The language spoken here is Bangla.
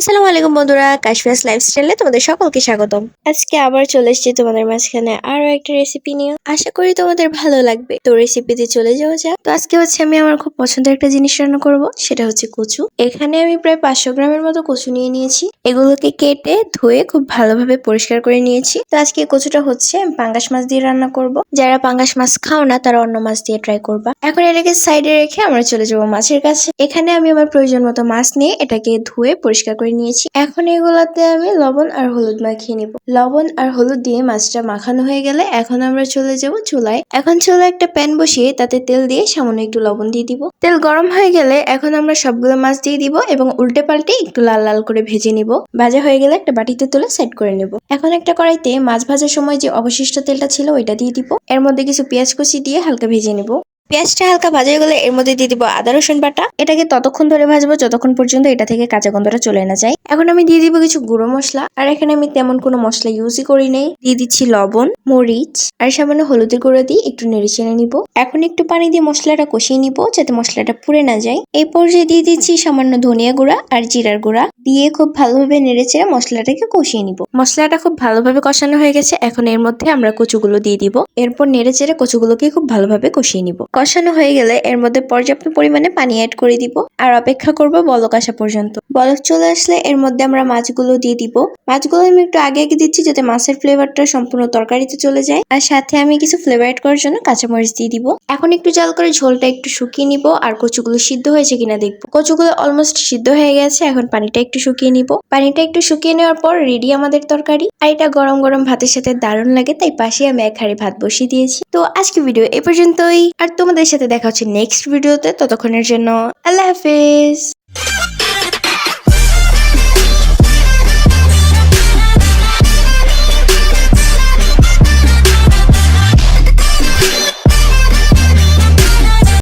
আসসালামু আলাইকুম বন্ধুরা, কাশফিয়াস লাইফস্টাইলে তোমাদের সকলকে স্বাগতম। আজকে আবার চলে এসেছি তোমাদের মাঝখানে আরও একটা রেসিপি নিয়ে। আশা করি তোমাদের ভালো লাগবে। তো রেসিপিতে চলে যাওয়া যাক। তো আজকে হচ্ছে আমি আমার খুব পছন্দের একটা জিনিস রান্না করব, সেটা হচ্ছে কচু। এখানে আমি প্রায় পাঁচশো গ্রামের মতো কচু নিয়ে নিয়েছি। এগুলোকে কেটে, ধুয়ে খুব ভালোভাবে পরিষ্কার করে নিয়েছি। তো আজকে কচুটা হচ্ছে পাঙ্গাস মাছ দিয়ে রান্না করব। যারা পাঙ্গাস মাছ খাও না, তারা অন্য মাছ দিয়ে ট্রাই করবা। এখন এটাকে সাইডে রেখে আমরা চলে যাব মাছের কাছে। এখানে আমি আমার প্রয়োজন মতো মাছ নিয়ে এটাকে ধুয়ে পরিষ্কার করে নিয়েছি। এখন এগুলাতে আমি লবণ আর হলুদ মাখিয়ে নিব। লবণ আর হলুদ দিয়ে মাছটা মাখানো হয়ে গেলে এখন আমরা চলে যাব চুলায়। এখন চুলায় একটা প্যান বসিয়ে তাতে তেল দিয়ে সামান্য একটু লবণ দিয়ে দিব। তেল গরম হয়ে গেলে এখন আমরা সবগুলো মাছ দিয়ে দিব এবং উল্টে পাল্টে একটু লাল লাল করে ভেজে নিব। ভাজা হয়ে গেলে একটা বাটিতে তুলে সেট করে নেব। এখন একটা কড়াইতে মাছ ভাজার সময় যে অবশিষ্ট তেলটা ছিল ওইটা দিয়ে দিব। এর মধ্যে কিছু পেঁয়াজ কুচি দিয়ে হালকা ভেজে নিব। পেঁয়াজটা হালকা ভাজা হয়ে গেলে এর মধ্যে দিয়ে দিব আদা, রসুন বাটা। এটাকে ততক্ষণ ধরে ভাজবো, যতক্ষণ পর্যন্ত এটা থেকে কাঁচা গন্ধটা চলে না যায়। এখন আমি দিয়ে দিব কিছু গুঁড়ো মশলা। আর এখানে আমি তেমন কোনো মশলা ইউজই করি নাই। দিয়ে দিচ্ছি লবণ, মরিচ, আর সামান্য হলুদের গুঁড়ো দিয়ে একটু নেড়ে চেড়ে নিব। এখন একটু পানি দিয়ে মশলাটা কষিয়ে নিব যাতে মশলাটা পুড়ে না যায়। এই পর্যায়ে দিয়ে দিচ্ছি সামান্য ধনিয়া গুঁড়া আর জিরার গুঁড়া। দিয়ে খুব ভালোভাবে নেড়ে চেড়ে মশলাটাকে কষিয়ে নিব। মশলাটা খুব ভালোভাবে কষানো হয়ে গেছে। এখন এর মধ্যে আমরা কচুগুলো দিয়ে দিব। এরপর নেড়ে চেড়ে কচুগুলোকে খুব ভালোভাবে কষিয়ে নিব। কষানো হয়ে গেলে এর মধ্যে পর্যাপ্ত পরিমাণে পানি অ্যাড করে দিব। আর অপেক্ষা করব বলক আসা পর্যন্ত। বলক চলে আসলে এর মধ্যে আমরা মাছগুলো দিয়ে দিব। মাছগুলো আমি একটু আগে আগে দিচ্ছি যাতে মাছের ফ্লেভারটা সম্পূর্ণ তরকারিতে চলে যায়। আর সাথে আমি কিছু ফ্লেভার অ্যাড করার জন্য কাঁচামরিচ দিয়ে দিব। এখন একটু জাল করে ঝোলটা একটু শুকিয়ে নিব, আর কচুগুলো সিদ্ধ হয়েছে কিনা দেখব। কচুগুলো অলমোস্ট সিদ্ধ হয়ে গেছে, এখন পানিটা একটু শুকিয়ে নিব। পানিটা একটু শুকিয়ে নেওয়ার পর রেডি আমাদের তরকারি। আর এটা গরম গরম ভাতের সাথে দারুণ লাগে, তাই পাশে আমি এক হাড়ি ভাত বসিয়ে দিয়েছি। তো আজকে ভিডিও এ পর্যন্তই, আর তোমাদের সাথে দেখা হচ্ছে নেক্সট ভিডিওতে ততক্ষণের জন্য আল্লাহ হাফেজ।